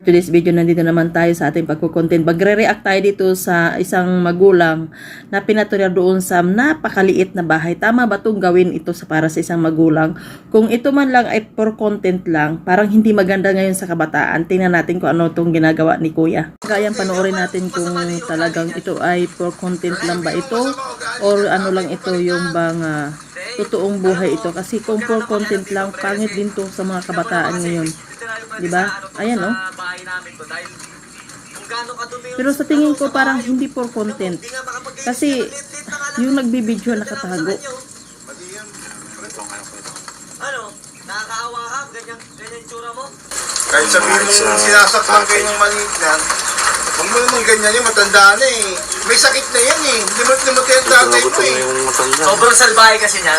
Today's video, nandito naman tayo sa ating pagkukontent. Magre-react tayo dito sa isang magulang na pinatulad doon sa napakaliit na bahay. Tama ba itong gawin ito sa para sa isang magulang? Kung ito man lang ay for content lang, parang hindi maganda ngayon sa kabataan. Tingnan natin kung ano itong ginagawa ni Kuya. Kaya panoorin natin kung talagang ito ay for content lang ba ito or ano lang ito yung bang ah, totoong buhay ito. Kasi kung for content lang, pangit din to sa mga kabataan ngayon. Di ba? Ayan, oh. Namin to dahil kung gaano kadumi yung Pero sa tingin ko parang hindi for content. Kasi yung nagbibideo nakatago. ano, nakakaawa ka, ganyan, ganyan yung tsura mo. Kahit sabihin mo sinasaktan kayo ng maliit yan, huwag mo naman ganyan yung matanda na eh. May sakit na yan eh. Limot-limot yung tatay mo eh. yung. Sobrang salbahe kasi niya,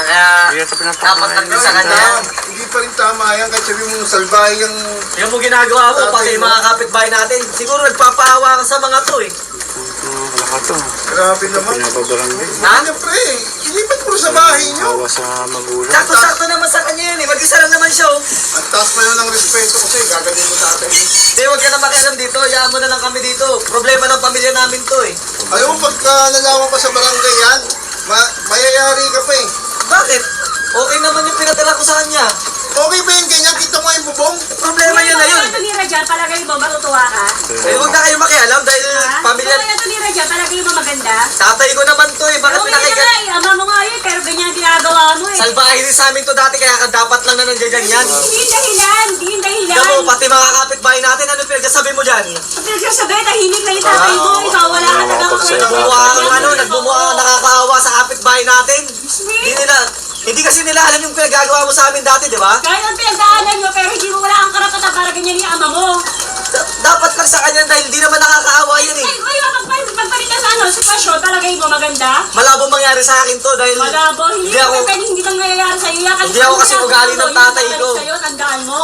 kaya sa dapat nandun sa Tama, kanya. Pa rin tama yan kahit sabihin mo salbahe yung... Yung mo ginagawa mo, pati yung mga kapitbahay natin, siguro nagpapaawa ka sa mga to eh. Wala ka to. Grabe naman. Pinapabarangay. Ha? Ano pre? Ilipat mo sa bahay niyo. Hawa sa magulang. Sakto-sakto naman sa kanya yun eh, mag-isa lang naman siya oh. Ang taas pa yun ng respeto ko sa'yo. Gagaling mo tatay mo. Hindi, huwag ka na makialam dito, hayaan mo na lang kami dito. Problema ng pamilya namin to eh. Ayaw mo pagka nalaman pa sa barangay yan, ma mayayari ka pa eh. Bakit? Okay naman yung pinatala ko sa kanya. Okay ba yung ganyan? Kita mo yung bubong? Problema niya na yun. Kaya tumira dyan, palagay mo, matutuwa ka? Eh, huwag na kayo makialam dahil Ha? pamilya... Kaya tumira dyan, palagay mo maganda? Tatay ko naman to eh, bakit Okay na pinakaigan? nga eh, ama mo nga yun, pero ganyan ang ginagawa mo eh. Salbahe rin sa amin to dati kaya ka dapat lang na nandiyan yan. Hindi yung dahilan, hindi yung dahilan. Mo, pati mga kapitbahay natin, ano pinagsasabi mo dyan? Pag nagsasabi, tahimik na yung tatay mo, Ah, ikaw wala ka wala talaga kapag sa'yo. Nagmumukha kang ano, nagmumukha kang nakakaawa sa kapitbahay natin. Hindi nila, hindi kasi nila alam yung pinagagawa mo sa amin dati, di ba? Kahit ang pinagdaanan nyo, pero hindi mo wala kang karapatan para ganyan yung ama mo. Da- dapat lang sa kanya dahil hindi naman nakakaawa yan eh. Ay, ay, pag pagpalit ka sa ano, sitwasyon, palagay mo maganda. Malabo mangyari sa akin to dahil Malabo, hindi, hindi ako, ako, hindi lang nangyayari sa'yo yan. Hindi ako kasi ugali ng tatay ko. Sa'yo, tandaan mo.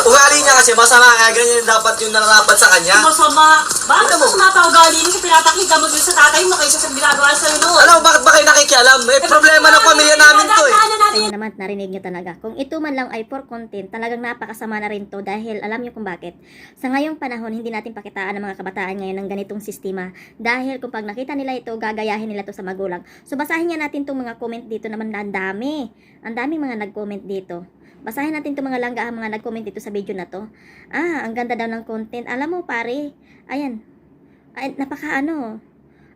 Ugali niya kasi masama kaya ganyan dapat yung nararapat sa kanya. Masama. Bakit Ano mo? mas mapa ugali niyo sa pinapakita mo dun sa tatay mo kaysa sa ginagawa sa'yo noon? Alam mo, bakit ba kayo nakikialam? Eh, problema ng pamilya namin to eh. Ayun naman, narinig nyo talaga. Kung ito man lang ay for content, talagang napakasama na rin to dahil alam nyo kung bakit. Sa ngayong panahon, hindi natin pakitaan ng mga kabataan ngayon ng ganitong sistema. Dahil kung pag nakita nila ito, gagayahin nila to sa magulang. So basahin nga natin itong mga comment dito naman na ang dami. Ang daming mga nag-comment dito. Basahin natin itong mga langga ang mga nag-comment dito sa video na to. Ah, ang ganda daw ng content. Alam mo pare, ayan. Ay, napaka ano.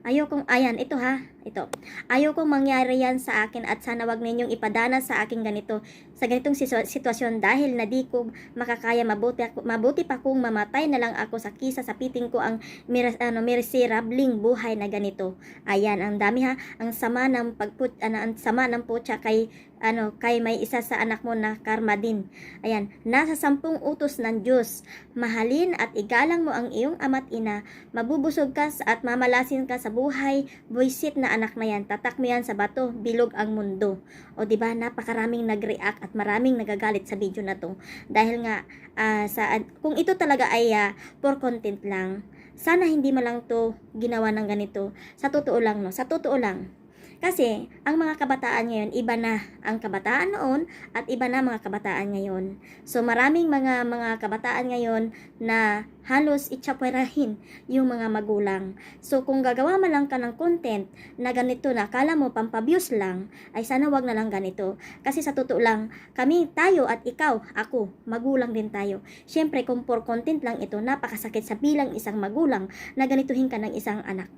Ayokong, ayan, ito ha, ito. Ayokong mangyari yan sa akin at sana wag ninyong ipadana sa akin ganito, sa ganitong sitwasyon dahil na di ko makakaya mabuti, mabuti pa kung mamatay na lang ako sa kisa sa piting ko ang mir- ano, miserabling buhay na ganito. Ayan, ang dami ha, ang sama ng pagput, ano, ang sama ng putya kay ano, kay may isa sa anak mo na karma din. Ayan, nasa sampung utos ng Diyos. Mahalin at igalang mo ang iyong ama't ina Mabubusog ka at mamalasin ka sa buhay, buisit na anak na yan. Tatak mo yan sa bato, bilog ang mundo. O di ba napakaraming nag-react at maraming nagagalit sa video na to. Dahil nga, ah, sa, kung ito talaga ay ah, for content lang, sana hindi mo lang to ginawa ng ganito. Sa totoo lang, no? Sa totoo lang. Kasi, ang mga kabataan ngayon, iba na ang kabataan noon at iba na mga kabataan ngayon. So, maraming mga mga kabataan ngayon na halos itsapwerahin yung mga magulang. So, kung gagawa man lang ka ng content na ganito na akala mo pampabuse lang, ay sana wag na lang ganito. Kasi sa totoo lang, kami, tayo at ikaw, ako, magulang din tayo. Siyempre, kung for content lang ito, napakasakit sa bilang isang magulang na ganituhin ka ng isang anak.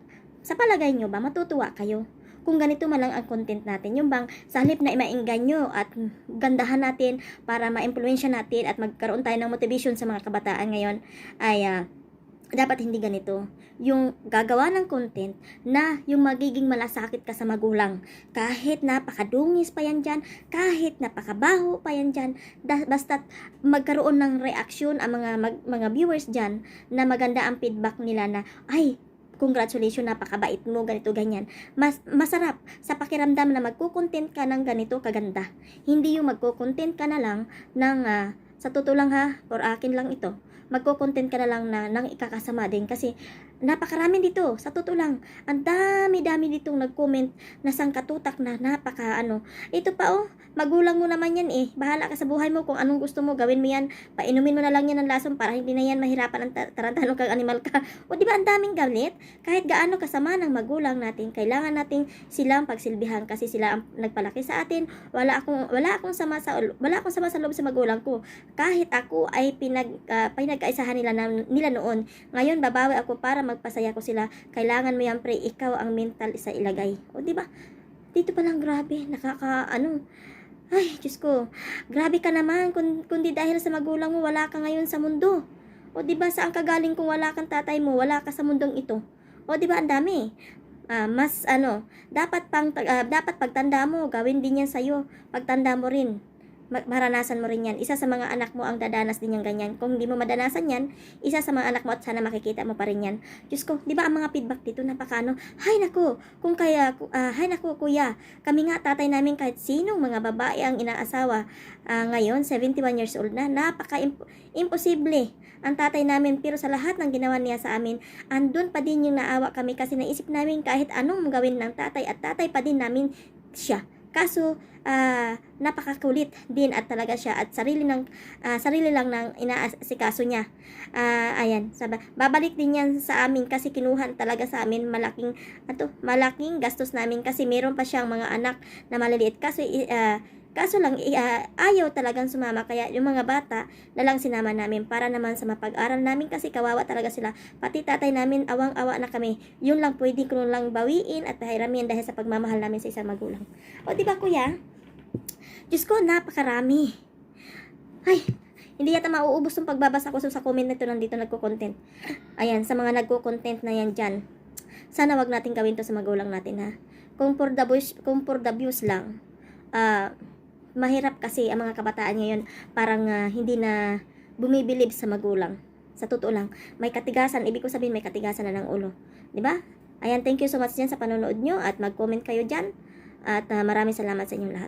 Sa palagay nyo ba, matutuwa kayo? Kung ganito man lang ang content natin, yung bang sa halip na maingganyo at gandahan natin para ma-impluensya natin at magkaroon tayo ng motivation sa mga kabataan ngayon, ay ah, dapat hindi ganito. Yung gagawa ng content na yung magiging malasakit ka sa magulang. Kahit napakadungis pa yan dyan, kahit napakabaho pa yan dyan, basta't magkaroon ng reaksyon ang mga mag- mga viewers dyan na maganda ang feedback nila na, ay, congratulations, napakabait mo, ganito, ganyan. Mas, masarap sa pakiramdam na magkukontent ka ng ganito kaganda. Hindi yung magkukontent ka na lang ng, ah, sa totoo lang ha, or akin lang ito, magko-content ka na lang na nang ikakasama din kasi napakarami dito, sa totoo lang. Ang dami-dami ditong nag-comment na sangkatutak na napaka ano. Ito pa oh, magulang mo naman yan eh. Bahala ka sa buhay mo kung anong gusto mo, gawin mo yan. Painumin mo na lang yan ng lason para hindi na yan mahirapan ang tar- tarantalo kang animal ka. O di ba ang daming galit? Kahit gaano kasama ng magulang natin, kailangan nating silang pagsilbihan kasi sila ang nagpalaki sa atin. Wala akong wala akong sama sa wala akong sama sa loob sa magulang ko. Kahit ako ay pinag ah, pinagkaisahan nila na, nila noon. Ngayon babawi ako para magpasaya ko sila. Kailangan mo yan pre, ikaw ang mental sa ilagay. O di ba? Dito pa lang grabe, nakaka ano. Ay, Diyos ko. Grabe ka naman kung kundi dahil sa magulang mo wala ka ngayon sa mundo. O di ba saan ka galing kung wala kang tatay mo, wala ka sa mundong ito? O di ba ang dami? Ah, mas ano, dapat pang ah, dapat pagtanda mo, gawin din yan sa Pagtanda mo rin, maranasan mo rin yan. Isa sa mga anak mo ang dadanas din yung ganyan. Kung hindi mo madanasan yan, isa sa mga anak mo at sana makikita mo pa rin yan. Diyos ko, di ba ang mga feedback dito napakano? Hay nako, kung kaya, ah, hay nako kuya, kami nga tatay namin kahit sinong mga babae ang inaasawa ah, ngayon, 71 years old na, napaka imposible ang tatay namin pero sa lahat ng ginawa niya sa amin, andun pa din yung naawa kami kasi naisip namin kahit anong gawin ng tatay at tatay pa din namin siya. Kaso, ah, napakakulit din at talaga siya at sarili ng ah, sarili lang ng inaasikaso niya. Ah, ayan, saba, babalik din yan sa amin kasi kinuhan talaga sa amin malaking ato, malaking gastos namin kasi meron pa siyang mga anak na maliliit kaso ah, kaso lang ah, ayaw talagang sumama kaya yung mga bata na lang sinama namin para naman sa mapag-aral namin kasi kawawa talaga sila pati tatay namin awang-awa na kami yun lang pwede ko lang bawiin at pahiramin dahil sa pagmamahal namin sa isang magulang o di ba kuya Diyos ko, napakarami. Ay, hindi yata mauubos yung pagbabasa ko sa comment na ito nandito nagko-content. Ayan, sa mga nagko-content na yan dyan. Sana wag natin gawin to sa magulang natin ha. Kung for the views, kung for the views lang, ah, mahirap kasi ang mga kabataan ngayon parang ah, hindi na bumibilib sa magulang. Sa totoo lang, may katigasan, ibig ko sabihin may katigasan na ng ulo. 'Di ba? Ayan, thank you so much dyan sa panonood nyo at mag-comment kayo dyan. At ah, maraming salamat sa inyong lahat.